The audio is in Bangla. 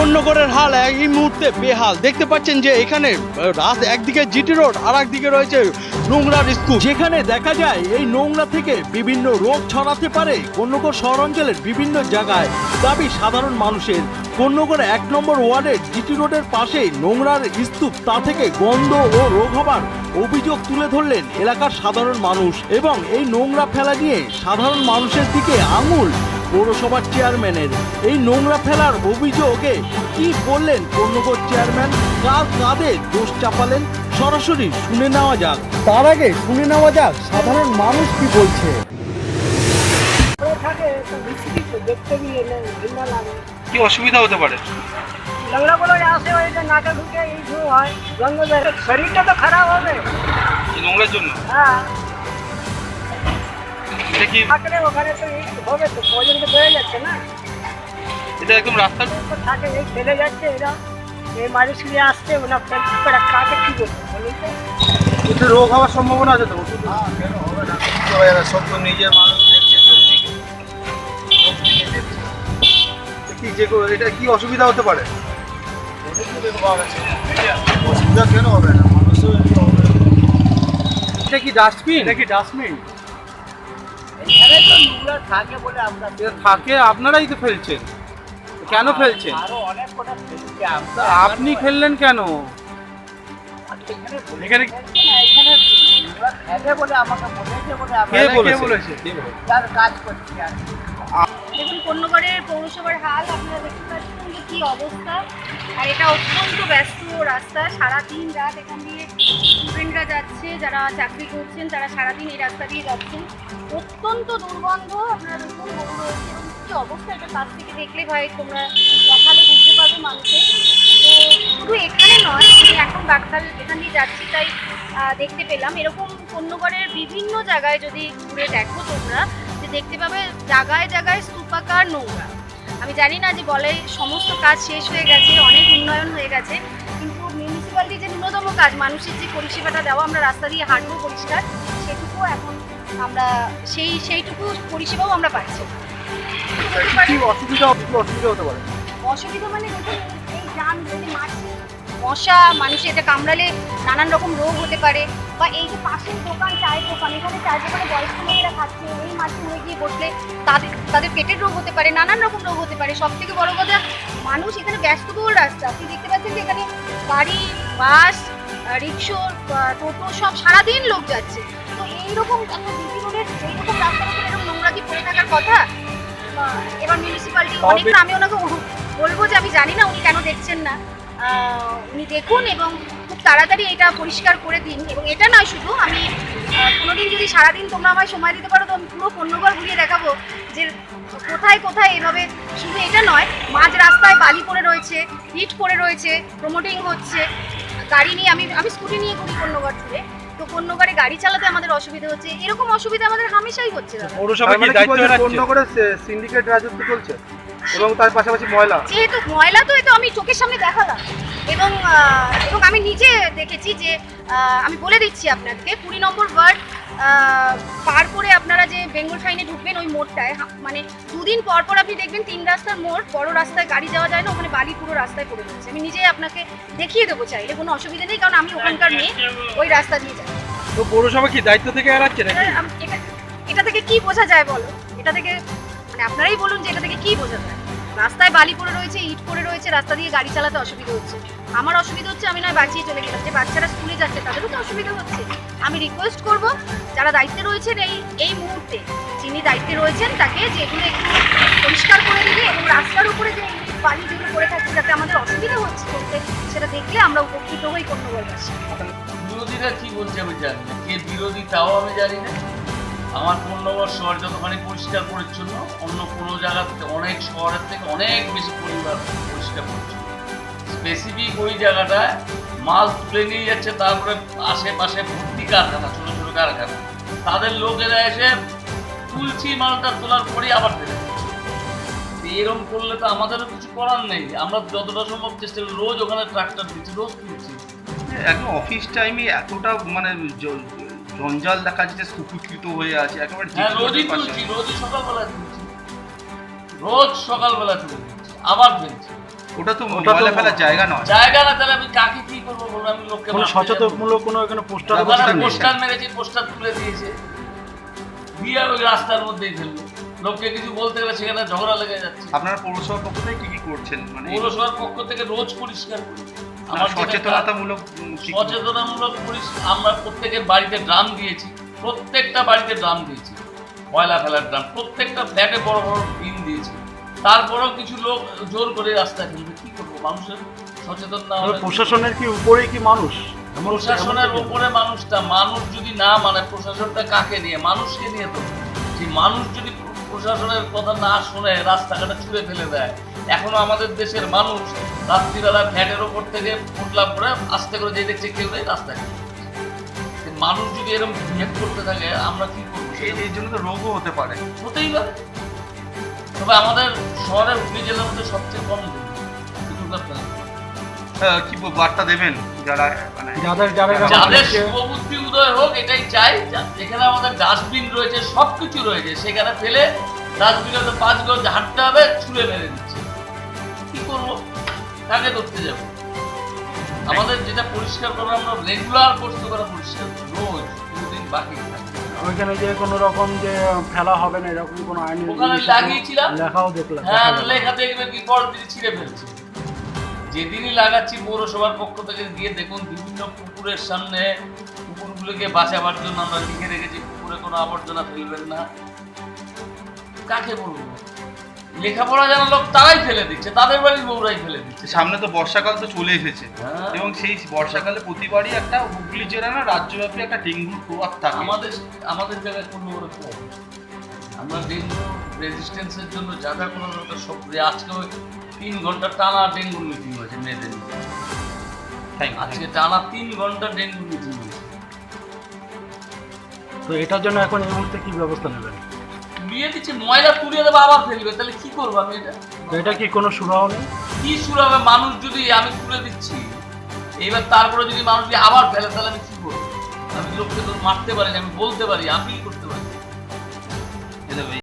কোন্নগরের হাল এই মুহূর্তে বেহাল। দেখতে পাচ্ছেন যে এখানে রাত একদিকে জিটি রোড আর একদিকে রয়েছে নোংরার স্তূপ যেখানে দেখা যায় এই নোংরা থেকে বিভিন্ন রোগ ছড়াতে পারে কোন্নগর শহরাঞ্চলের বিভিন্ন জায়গায়। দাবি সাধারণ মানুষের। কোন্নগর এক নম্বর ওয়ার্ডের জিটি রোডের পাশেই নোংরার স্তূপ, তা থেকে গন্ধ ও রোগ হবার অভিযোগ তুলে ধরলেন এলাকার সাধারণ মানুষ। এবং এই নোংরা ফেলা নিয়ে সাধারণ মানুষের দিকে আঙুল পৌরসভার চেয়ারম্যানের এই নোংরা ফেলার অভিযোগে কি বললেন কর্ণগর চেয়ারম্যান? কার কাঁধে দোষ চাপালেন? সরাসরি শুনে নেওয়া যাক। তার আগে শুনে নেওয়া যাক সাধারণ মানুষ কি বলছে? কি অসুবিধা হতে পারে? নোংরাগুলো আসে ওইটা নাকে ঢুকে এই ধু হয়। শরীরটা তো খারাপ হবে। নোংরার জন্য? হ্যাঁ। থাকলে ওখানে তো এই হবে তো তো বেড়ে যাচ্ছে না। এটা একদম রাস্তার তো থাকে এই ফেলে যাচ্ছে এরা এই মানুষগুলি আসছে ওনা করে কাকে কি করবে বলুন তো। কিছু রোগ হওয়ার সম্ভাবনা আছে তো? নিজের মানুষ দেখছে সব সব দিকে দেখছে কি যে এটা কি অসুবিধা হতে পারে? অসুবিধা কেন হবে না? মানুষও হবে এটা কি ডাস্টবিন এটা কি ডাস্টবিন থাকে আপনারাই তো ফেলছেন। কেন ফেলছেন? আপনি ফেললেন কেন? এখানে কে বলেছে? দেখুন কন্যগড়ের পৌরসভার হাল আপনারা দেখতে পাচ্ছেন যে কী অবস্থা। আর এটা অত্যন্ত ব্যস্ত রাস্তা, সারাদিন রাত এখান দিয়ে স্টুডেন্টরা যাচ্ছে, যারা চাকরি করছেন, তারা সারাদিন এই রাস্তা দিয়ে যাচ্ছেন। অত্যন্ত দুর্গন্ধ আপনারা অবস্থা, এটা কাছ থেকে দেখলে ভাই তোমরা দেখালে বুঝতে পারবে মানুষের তো শুধু এখানে নয়, আমি এখন বাগখাল এখান দিয়ে যাচ্ছি, তাই দেখতে পেলাম। এরকম কন্যগড়ের বিভিন্ন জায়গায় যদি ঘুরে দেখো তোমরা দেখতে পাবে জায়গায় জায়গায় স্তূপাকার নোংরা আমি জানি না যে বলে সমস্ত কাজ শেষ হয়ে গেছে অনেক উন্নয়ন হয়ে গেছে কিন্তু মিউনিসিপ্যালিটি যে ন্যূনতম কাজ মানুষের যে পরিষেবাটা দেওয়া আমরা রাস্তা দিয়ে হাঁটবো পরিষ্কার সেটুকু এখন আমরা সেই সেইটুকু পরিষেবাও আমরা পাচ্ছি। অসুবিধা অসুবিধা হতে পারে? অসুবিধা মানে দেখুন এই জাম যদি মাছি মশা মানুষের এটা কামড়ালে নানান রকম রোগ হতে পারে। বা এই যে পাশের দোকান চায়ের দোকান এখানে চায়ের দোকানে বয়স্ক লোকেরা খাচ্ছে এই মাছি হয়ে গিয়ে বসলে তাদের তাদের পেটের রোগ হতে পারে নানান রকম রোগ হতে পারে। সব থেকে বড় কথা মানুষ এখানে ব্যস্তবহুল রাস্তা। আপনি দেখতে পাচ্ছেন যে এখানে গাড়ি বাস রিক্সো টোটো সব সারাদিন লোক যাচ্ছে। তো এইরকম একটা রোডের এইরকম রাস্তার উপর এরকম নোংরা কি পড়ে থাকার কথা? বা এবার মিউনিসিপ্যালিটি তবে- অনেক আমি ওনাকে বলব যে আমি জানি না উনি কেন দেখছেন না। উনি দেখুন এবং খুব তাড়াতাড়ি এটা পরিষ্কার করে দিন। এবং এটা নয় শুধু আমি কোনোদিন যদি সারাদিন তোমরা আমায় সময় দিতে পারো তো আমি পুরো পণ্যঘর ঘুরিয়ে দেখাবো যে কোথায় কোথায় এভাবে শুধু এটা নয় মাঝ রাস্তায় বালি পড়ে রয়েছে হিট পড়ে রয়েছে প্রমোটিং হচ্ছে গাড়ি নিয়ে আমি আমি স্কুটি নিয়ে ঘুরি পণ্যঘর জুড়ে তো পণ্যঘরে গাড়ি চালাতে আমাদের অসুবিধা হচ্ছে। এরকম অসুবিধা আমাদের হামেশাই হচ্ছে পৌরসভা রাখছে করে সিন্ডিকেট রাজত্ব চলছে? এবং তার পাশাপাশি ময়লা। যেহেতু ময়লা তো এটা আমি চোখের সামনে দেখালাম। এবং এবং আমি নিজে দেখেছি যে আমি বলে দিচ্ছি আপনাকে কুড়ি নম্বর ওয়ার্ড পার করে আপনারা যে বেঙ্গল ফাইনে ঢুকবেন ওই মোড়টায় মানে দুদিন পর পর আপনি দেখবেন তিন রাস্তার মোড় বড় রাস্তায় গাড়ি যাওয়া যায় না ওখানে বালি পুরো রাস্তায় পড়ে রয়েছে। আমি নিজে আপনাকে দেখিয়ে দেবো চাইলে কোনো অসুবিধা নেই কারণ আমি ওখানকার মেয়ে ওই রাস্তা দিয়ে যাই। তো পৌরসভা কি দায়িত্ব থেকে এড়াচ্ছে নাকি? এটা থেকে কি বোঝা যায় বলো? এটা থেকে মানে আপনারাই বলুন যে এটা থেকে কি বোঝা যায় রাস্তায় বালি পড়ে রয়েছে, ইট পড়ে রয়েছে, রাস্তা দিয়ে গাড়ি চালাতে অসুবিধা হচ্ছে। আমার অসুবিধা হচ্ছে, আমি নয়, বাঁচিয়ে চলে গেলাম। যে বাচ্চারা স্কুলে যাচ্ছে, তাদেরও তো অসুবিধা হচ্ছে। আমি রিকোয়েস্ট করব, যারা দায়িত্বে রয়েছেন এই এই মুহূর্তে, যিনি দায়িত্বে রয়েছেন, তাকে যে এগুলো একটু পরিষ্কার করে দিলে এবং রাস্তার উপরে যে বালি যেগুলো পড়ে থাকছে, যাতে আমাদের অসুবিধা হচ্ছে করতে সেটা দেখলে আমরা উপকৃত হই কোনো বলবাসী বিরোধীরা কি বলছে আমি জানি না। কে বিরোধী, তাও আমি জানি না। আমার পূর্ণবর শহর যতখানি পরিষ্কার পরিচ্ছন্ন, অন্য কোনো জায়গা থেকে, অনেক শহরের থেকে অনেক বেশি পরিবার পরিষ্কার পরিচ্ছন্ন। স্পেসিফিক ওই জায়গাটায় মাল তুলে নিয়ে যাচ্ছে, তারপরে আশেপাশে ভর্তি কারখানা, ছোটো ছোটো কারখানা। তাদের লোকেরা এসে তুলছি মালটা তোলার পরেই আবার ফেলে। এরকম করলে তো আমাদেরও কিছু করার নেই। আমরা যতটা সম্ভব চেষ্টা করি, রোজ ওখানে ট্রাক্টর দিচ্ছি রোজ তুলছি। এখন অফিস টাইমে এতটা মানে জঞ্জাল দেখা যাচ্ছে সুকুকৃত হয়ে আছে একেবারে হ্যাঁ রোজই তুলছি রোজই সকালবেলা তুলছি। রোজ সকালবেলা তুলে দিচ্ছি আবার ফেলছি। ওটা তো ওটা তো- ময়লা ফেলার জায়গা নয়। জায়গা না তাহলে আমি কাকে কি করব বলব আমি লোককে কোনো সচেতনমূলক কোনো এখানে পোস্টার পোস্টার মেরেছি পোস্টার তুলে দিয়েছে। দিয়ে ওই রাস্তার মধ্যেই ফেলল লোককে কিছু বলতে গেলে সেখানে ঝগড়া লেগে যাচ্ছে। আপনারা পৌরসভার পক্ষ থেকে কি কি করছেন? মানে পৌরসভার পক্ষ থেকে রোজ পরিষ্কার করি। সচেতনতামূলক সচেতনামূলক আমরা প্রত্যেকের বাড়িতে ড্রাম দিয়েছি প্রত্যেকটা বাড়িতে ড্রাম দিয়েছি ময়লা ফেলার ড্রাম প্রত্যেকটা ফ্ল্যাটে বড় বড় বিন দিয়েছি। তারপরেও কিছু লোক জোর করে রাস্তা কিনবে কি করব? মানুষের সচেতন না প্রশাসনের কি উপরে কি মানুষ? প্রশাসনের উপরে মানুষটা মানুষ যদি না মানে প্রশাসনটা কাকে নিয়ে? মানুষকে নিয়ে তো সেই মানুষ যদি প্রশাসনের কথা না শুনে রাস্তাঘাটে ছুঁড়ে ফেলে দেয় এখনও আমাদের দেশের মানুষ রাত্রিবেলা ফ্যাটের ওপর থেকে ফুটলা করে আস্তে করে যে দেখছে কেউ নেই রাস্তায়। মানুষ যদি এরকম বিহেভ করতে থাকে আমরা কি করব? এই এই জন্য তো রোগও হতে পারে। হতেই পারে। তবে আমাদের শহরের হুগলি জেলার মধ্যে সবচেয়ে কম। আহ, কি বার্তা দেবেন যারা মানে যাদের যাদের শুভবুদ্ধি উদয় হোক এটাই চাই। যেখানে আমাদের ডাস্টবিন রয়েছে সব কিছু রয়েছে সেখানে ফেলে ডাস্টবিনে তো পাঁচ গজ হাঁটতে হবে ছুঁড়ে মেরে দিচ্ছে। কাকে ধরতে যাব। আমাদের যেটা পরিষ্কার করা আমরা রেগুলার করতে করা পরিষ্কার করি, রোজ দুদিন বাকি থাকে। ওইখানে যে কোনো রকম যে ফেলা হবে না এরকম কোনো আইনি ওখানে লাগিয়েছিলাম। লেখাও দেখলাম। হ্যাঁ লেখা দেখবেন কি পরের দিন ছিঁড়ে ফেলছে। যেদিনই লাগাচ্ছি পৌরসভার পক্ষ থেকে গিয়ে দেখুন বিভিন্ন পুকুরের সামনে পুকুরগুলোকে বাঁচাবার জন্য আমরা লিখে রেখেছি। পুকুরে কোনো আবর্জনা ফেলবেন না। কাকে বলব? লেখাপড়া জানা লোক তারাই ফেলে দিচ্ছে তাদের বাড়ির বউরাই ফেলে দিচ্ছে। সামনে তো বর্ষাকাল তো চলে এসেছে। হ্যাঁ। এবং সেই বর্ষাকালে প্রতিবারই একটা হুগলি জেলা না রাজ্যব্যাপী একটা ডেঙ্গুর প্রভাব থাকে। আমাদের আমাদের জায়গায় কোনো বড় কম আমরা ডেঙ্গু রেজিস্ট্যান্সের জন্য যা যা কোনো দরকার সব আজকে ওই তিন ঘণ্টা টানা ডেঙ্গু মিটিং হয়েছে মেয়েদের। আজকে টানা তিন ঘণ্টা ডেঙ্গু মিটিং হয়েছে। তো এটার জন্য এখন এই মুহূর্তে কি ব্যবস্থা নেবেন? তুলিয়ে দিচ্ছে ময়লা তুলে দেবো আবার ফেলবে। তাহলে কি করব আমি এটা? এটা কি কোনো সুরাহ নেই? কি শুরু হবে মানুষ যদি আমি তুলে দিচ্ছি এইবার তারপরে যদি মানুষ যদি আবার ফেলে তাহলে আমি কি করব? আমি লোককে তো মারতে পারি না আমি বলতে পারি আমি কি করতে পারি।